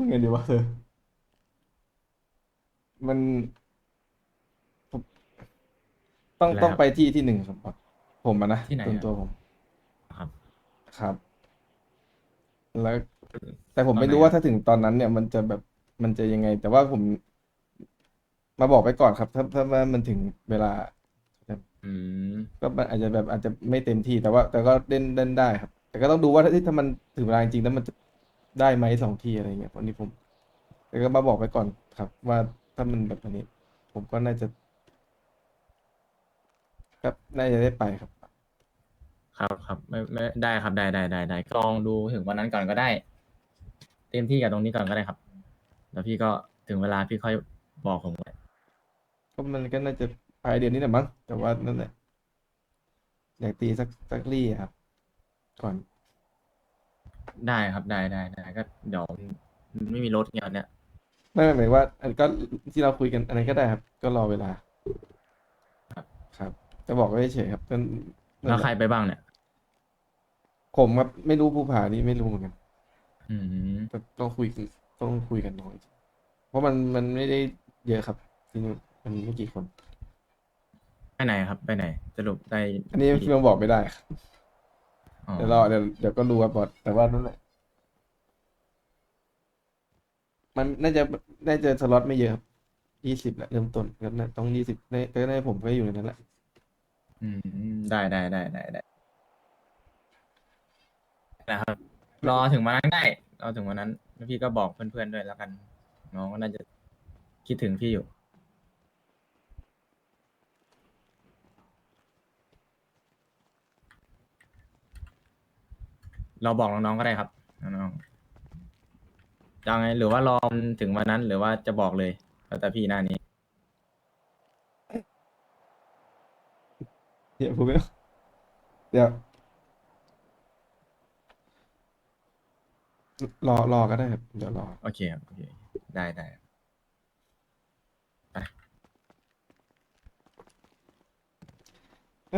พูดไงดีวะเธอ มันผมต้องอะไรต้องครับไปที่ที่หนึ่งครับ ผมอะนะที่ไหนส่วนอะตัวผมครับ ครับ แล้ว แต่ผมตอนไม่ไหนรู้อะว่าถ้าถึงตอนนั้น เนี่ยมันจะแบบมันจะยังไง แต่ว่าผมมาบอกไปก่อนครับ ถ้าถ้าว่ามันถึงเวลา อืม ก็มันอาจจะแบบอาจจะไม่เต็มที่แต่ว่า แต่ก็เล่นเล่นได้ครับ แต่ก็ต้องดูว่าถ้าถ้ามันถึงเวลาจริงๆแล้วมันจะ ได้ไหมสองที่อะไรเงี้ยวันนี้ผมแต่ก็มาบอกไปก่อนครับ ว่าถ้ามันแบบนี้ ผมก็น่าจะ ครับน่าจะได้ไปครับ ครับครับไม่ไม่ได้ครับได้ได้ได้ได้ลองดูถึงวันนั้นก่อนก็ได้ เต็มที่กับตรงนี้ก่อนก็ได้ครับ แล้วพี่ก็ถึงเวลาพี่ค่อยบอกผมไว้ก็มันก็น่าจะปลายเดือนนี้แหละมั้งแต่ว่านั่นแหละอยากตีสักสักลี่อะครับ ก่อน ได้ครับได้ได้ได้ก็เดี๋ยวไม่มีรถเงี้ยเนี่ยไม่ไม่หมายว่า อันก็ที่เราคุยกันอันนั้นก็ได้ครับ ก็รอเวลา ครับครับจะบอกไว้เฉยๆครับนั่นนั่นแล้วหะใครไปบ้างเนี่ย ผมครับไม่รู้ภูผานี่ไม่รู้เหมือนกัน อืมก็ต้องคุยกันต้องคุยกันหน่อย เพราะมันมันไม่ได้เยอะครับที่นู่นมันไม่กี่คน ไปไหนครับ ไปไหน สรุปได้อันนี้พี่มาบอกไม่ได้ครับอ๋อ เดี๋ยวรอเดี๋ยวเดี๋ยวก็รู้ครับบอสแต่ว่านั่นแหละมันน่าจะน่าจะสล็อตไม่เยอะครับยี่สิบแหละเริ่มต้นก็น่าต้องยี่สิบในก็ในผมก็อยู่ในนั้นแหละอืมได้ได้ได้ได้ได้นะครับ รอถึงวันนั้นได้รอถึงวันนั้นแล้วพี่ก็บอกเพื่อนๆด้วยแล้วกัน น้องก็น่าจะคิดถึงพี่อยู่ เราบอกน้องๆก็ได้ครับน้องๆจะเอาไงหรือว่ารอถึงวันนั้นหรือว่าจะบอกเลยแล้วแต่พี่หน้านี้ เดี๋ยวผมไม่เดี๋ยวรอรอก็ได้ครับเดี๋ยวรอ โอเคครับโอเคได้ได้เอ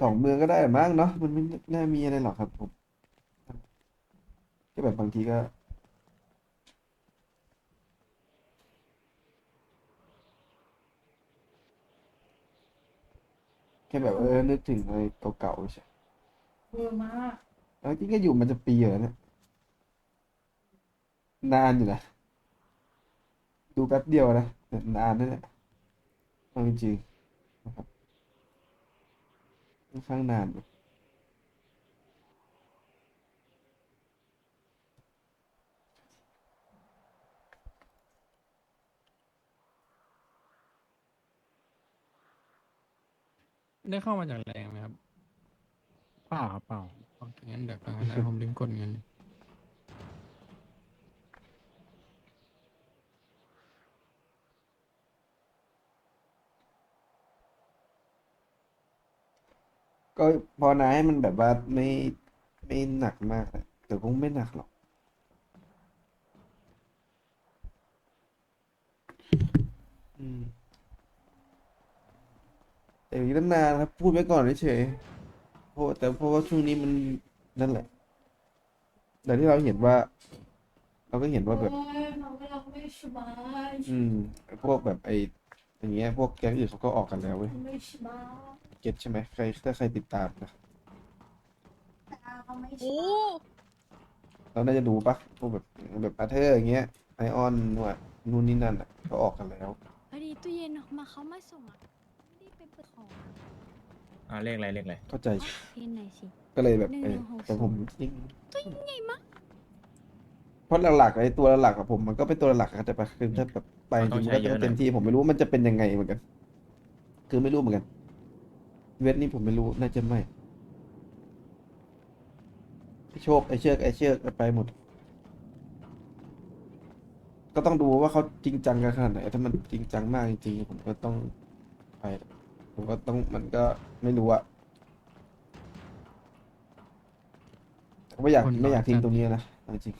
สองเมืองก็ได้มั้งเนาะมันไม่น่ามีอะไรหรอกครับผมก็แบบบางทีก็แค่แบบเออนึกถึงอะไรเก่าๆใช่เบื่อมากแล้วจริงก็อยู่มันจะปีอยู่แล้วเนี่ยนานอยู่นะดูแป๊บเดียวนะแต่นานนั่นแหละเอาจริงๆนะครับ ค่อนข้างนานได้เข้ามาจากแรงไหมครับ เปล่าครับเปล่า งั้นเดี๋ยวก่อนนะผมลืมกดเงิน ก็พอนาให้มันแบบว่าไม่ไม่หนักมากอะแต่คงไม่หนักหรอก อืมแต่อีกตั้งนานครับ พูดไว้ก่อนเฉยๆเพราะแต่เพราะว่าช่วงนี้มันนั่นแหละ แต่ที่เราเห็นว่า เราก็เห็นว่าแบบโอ้ยน้องกำลังไม่สบายอืมพวกแบบไออย่างเงี้ยพวกแก๊งอื่นเขาก็ออกกันแล้วเว้ย ไม่สบาย เก็ตใช่ไหมใครถ้าใครติดตามนะตาเขาไม่สโอ้บายเราน่าจะดูปะพวกแบบแบบอาเธอร์อย่างเงี้ยไอออนนวดนู่นนี่นั่นอะก็ออกกันแล้วพอดีตู้เย็นออกมาเขามาส่งอะไม่ได้ไปเปิดของอ่าเลขอะไรเลขอะไรเข้าใจเย็นหน่อยสิก็เลยแบบหนึ่งเอหนึ่องหกแต่ผมยิ่งตัวใหญ่มากเพราะหลักๆไอตัวหลักๆกับผมมันก็เป็นตัวหลักอะแต่ปะคือถ้าแบบไปจริงๆมันก็ต้องเต็มที่ผมไม่รู้ว่ามันจะเป็นยังไงเหมือนกัน คือไม่รู้เหมือนกัน เวทนี่ผมไม่รู้น่าจะไม่ไอโชคไอเชือกไอเชือกไปหมด ก็ต้องดูว่าเขาจริงจังกันขนาดไหนถ้ามันจริงจังมากจริงๆผมก็ต้องไปผมก็ต้องมันก็ไม่รู้อะผมไม่อยากคนน้อยไม่อยากทิ้งจัดตรงนี้นะเอาจริง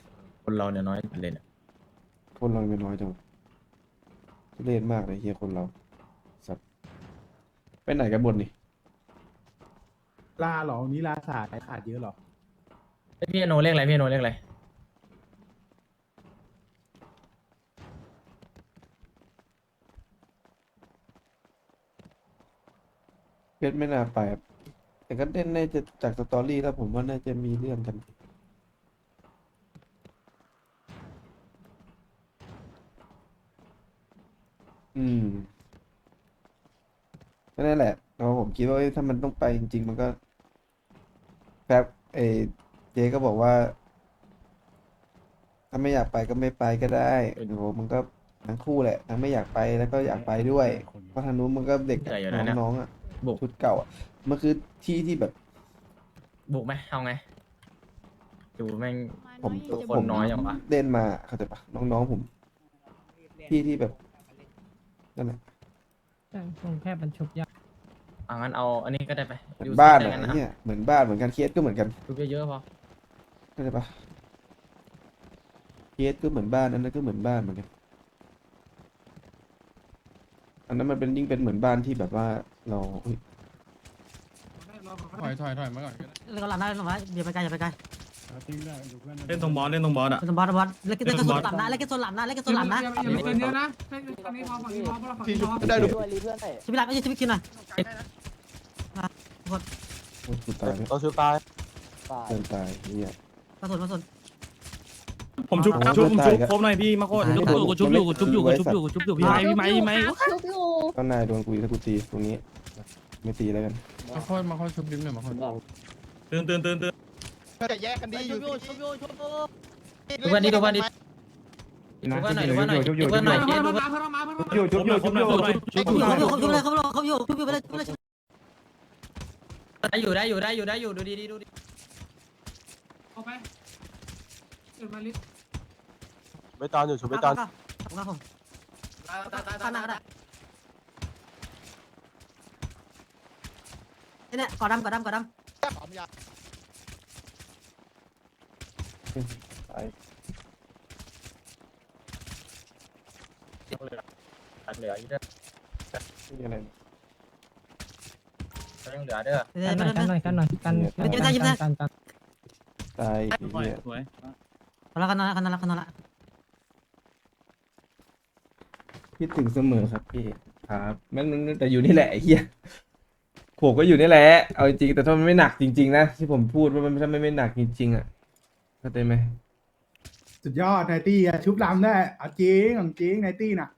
คนเราเนี่ยน้อยเป็นเลยเนี่ยคนเราเป็นน้อยจังทุเรศมากเลยเฮียคนเราสัตว์ไปไหนกันบนนี่ ลาเหรอวันนี้ลาขาดขาดเยอะเหรอ เอ้ยพี่อโนเลขอะไรพี่อโนเลขอะไรเพชรไม่น่าไปครับแต่ก็เล่นน่าจะจากสตอรี่แล้วผมว่าน่าจะมีเรื่องกัน อืมก็นั่นแหละเราผมคิดว่าเอ้ยถ้ามันต้องไปจริง ๆ มันก็ แป๊บเออเจ๊ก็บอกว่า ถ้าไม่อยากไปก็ไม่ไปก็ได้โอ้โหมันก็ทั้งคู่แหละ ทั้งไม่อยากไปแล้วก็อยากไปด้วยเพราะทางนู้นมันก็เด็กอะใหญ่อยู่นะเนี่ย น้องๆอะบุกชุดเก่าอะมันคือที่ที่แบบ บุกไหมเอาไง ดูแม่ง ผมน้อยคนน้อยอย่างวะ เล่นมาเข้าใจปะน้องๆผม ที่ที่แบบนั่นแหละคงแค่บรรชุบยากเอางั้นเอาอันนี้ก็ได้ไปเหมือนดูบ้านสัอะกไรงั้นนะเนี่ยเหมือนบ้านเหมือนกันเคสก็เหมือนกันดูเยอะๆพอเข้าใจปะเคสก็เหมือนบ้านอันนั้นก็เหมือนบ้านเหมือนกันอันนั้นมันเป็นยิ่งเป็นเหมือนบ้านที่แบบว่าเราเฮ้ยถอยถอยถอยมาก่อนก็ได้เล่นก็หลับได้เล่นก็หลับได้อย่าไปไกลอย่าไปไกล เล่นตรงบอสเล่นตรงบอสอะเล่นบอลบอลเล่นเล่นกระสุนหลับนะเล่นกระสุนหลับนะเล่นกระสุนหลับนะอย่าไปเกินเยอะนะให้ฝั่งนี้พอฝั่งนี้พอเพราะเราฝั่งนี้พอได้ดูชิบิหลับไม่ใช่ชิบิคินหน่อยโอ้ยกูตายแล้วตัวชูตายเกินตายเนี่ยกระสุนกระสุนผมชุบโอ้โหชุบผมชุบตายแล้วครบหน่อยพี่มาโคตรชุบอยู่กูชุบอยู่กูชุบอยู่กูชุบอยู่กูชุบอยู่พี่ไม้พี่ไม้พี่ไม้ชุบอยู่ก็นายโดนกูถ้ากูตีตรงนี้ ไม่ตีแล้วกันมาโคตรมาโคตรชุบลิ้มหน่อยมาโคตรตื่นตื่นตื่นตื่น จะแยกกันดีอยู่ดูเพื่อนดิดูเพื่อนดิดูเพื่อนหน่อยดูเพื่อนหน่อยดูเพื่อนหน่อยเพิ่เจ๊มดูมาเพื่อนเพิ่มมาเพิ่มมาอยู่ชุบอยู่ชุบอยู่ชุบหน่อยชุบอยู่เขาอยู่เขาอยู่เลยเขาอยู่เขาอยู่ชุบอยู่ไปเลยชุบเลยได้อยู่ได้อยู่ได้อยู่ได้อยู่ดูดีดีดูดีเอาไปเกิดมาลิสไม่ตอนอยู่ชูไปไม่ตตออนนผมผมข้างหน้าก็ได้เนี่ยกอดำกอดำกอดำ ตายเหลืออยู่เด้อไม่มีอะไรยังเหลือเด้อเดี๋ยวไปเลยกันหน่อยกันไม่ได้ไม่ได้กันกันตายไอ้สวยเหี้ยสวยกันละกันละกันละกันละคิดถึงเสมอครับพี่ครับมันมันแต่อยู่นี่แหละไอ้เหี้ยผมก็อยู่นี่แหละเอาจริงๆแต่ถ้ามันไม่หนักจริง ๆ นะที่ผมพูดว่ามันถ้าไม่ไม่หนักจริงๆอะ เข้าใจไหมสุดยอดไนตี้อะชุบลำได้เอาจริงของจริงไนตี้น่ะ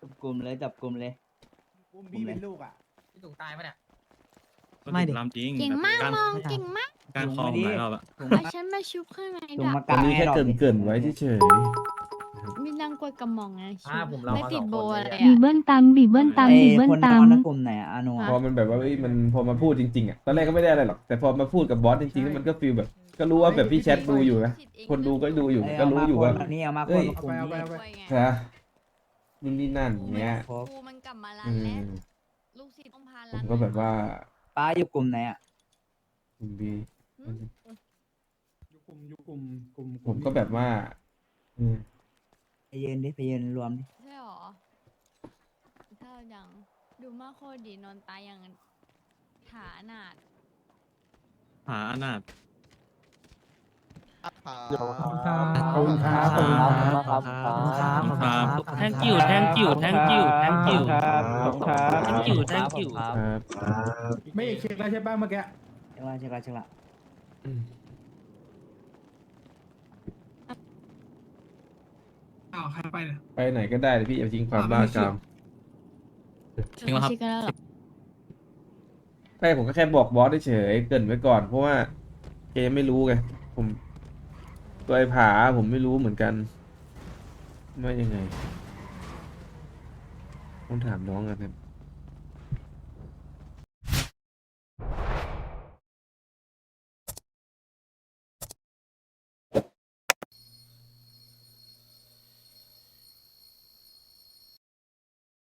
จับกลุ่มเลยจับกลุ่มเลย อุ้มบี้เป็นลูกอะพี่ตุ๋งตายปะเนี่ยไม่ดิลำจริงเก่งมากการมองเก่งมากการคลองหลายรอบอะ เอาฉันมาชุบข้างในถุด้งวยมากาอันนี้ให้แค่เราเกรินเกรินๆไว้เฉย มีน้ช่างกล้วยกระหม่อมไงอ่าผมเราไม่มาติสดองโบคนอะไรเลยอะบีเบิ้ลตังบีเบิ้ลตังไอ้บีเบิ้ลคนตันงอนนะกลุ่มไหนอะอาโนพอมันแบบว่าเอ้ยมันพอมาพูดจริงๆอะตอนแรกก็ไม่ได้อะไรหรอกแต่พอมาพูดกับบอสจริงๆแล้วมันก็ฟีลแบบ ก็รู้ว่าแบบพี่แชทดูอยู่นะคนดูก็ดูอยู่ก็รู้อยู่ว่านี่เอามาเอ้คนยละกลุ่มเอาไปนี้เอาไปฮะนู่นนี่นั่นอย่างเงี้ย ครูมันกลับมาร้าอืนแล้วมลูกศิษย์ต้องพาผร้านมก็แบบว่าป้าอยู่กลุ่มไหนอะคุณบีหืมยุกลุ่มยุกลุ่มกลุ่มผมก็แบบว่าอืมไป ยืนดิไปยืนรวมดิใช่หรอเท่าอย่างดูมากโคตรดีนอนตายอย่างฐาหนาดหาอนาถขอบคุณครับขอบคุณครับครับครับ thank you thank you thank you thank you ครับขอบคุณครับ thank you thank you ครับไม่เอกเช็คแล้วใช่ป่ะเมื่อกี้เช็คละเช็คละเช็คละ อืมอ้าวใครไปเนี่ยไปไหนก็ได้เลยพี่อย่าทิ้งความบ้ากามจริงเหรอครับ ชิกันแล้วเหรอใช่ผมก็แค่บอกบอสเฉยๆเกรินไว้ก่อนเพราะว่าแกยังไม่รู้ไงผม ตัวไอ้ผาผมไม่รู้เหมือนกันว่ายังไงต้องถามน้องกันครับ